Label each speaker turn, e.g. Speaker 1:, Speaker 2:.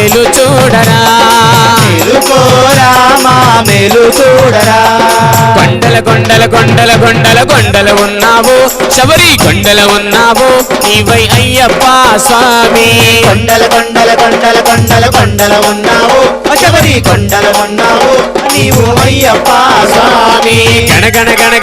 Speaker 1: మెలు చూడరా.
Speaker 2: మా మేలు చూడరా.
Speaker 1: కొండల కొండల కొండల కొండల కొండల ఉన్నావు శబరి కొండల ఉన్నావు నీవై అయ్యప్ప స్వామి.
Speaker 2: కొండల కొండల కొండల కొండల కొండల ఉన్నావు శబరి కొండల ఉన్నావు నీవు అయ్యప్ప స్వామి.
Speaker 1: గణగణ గణ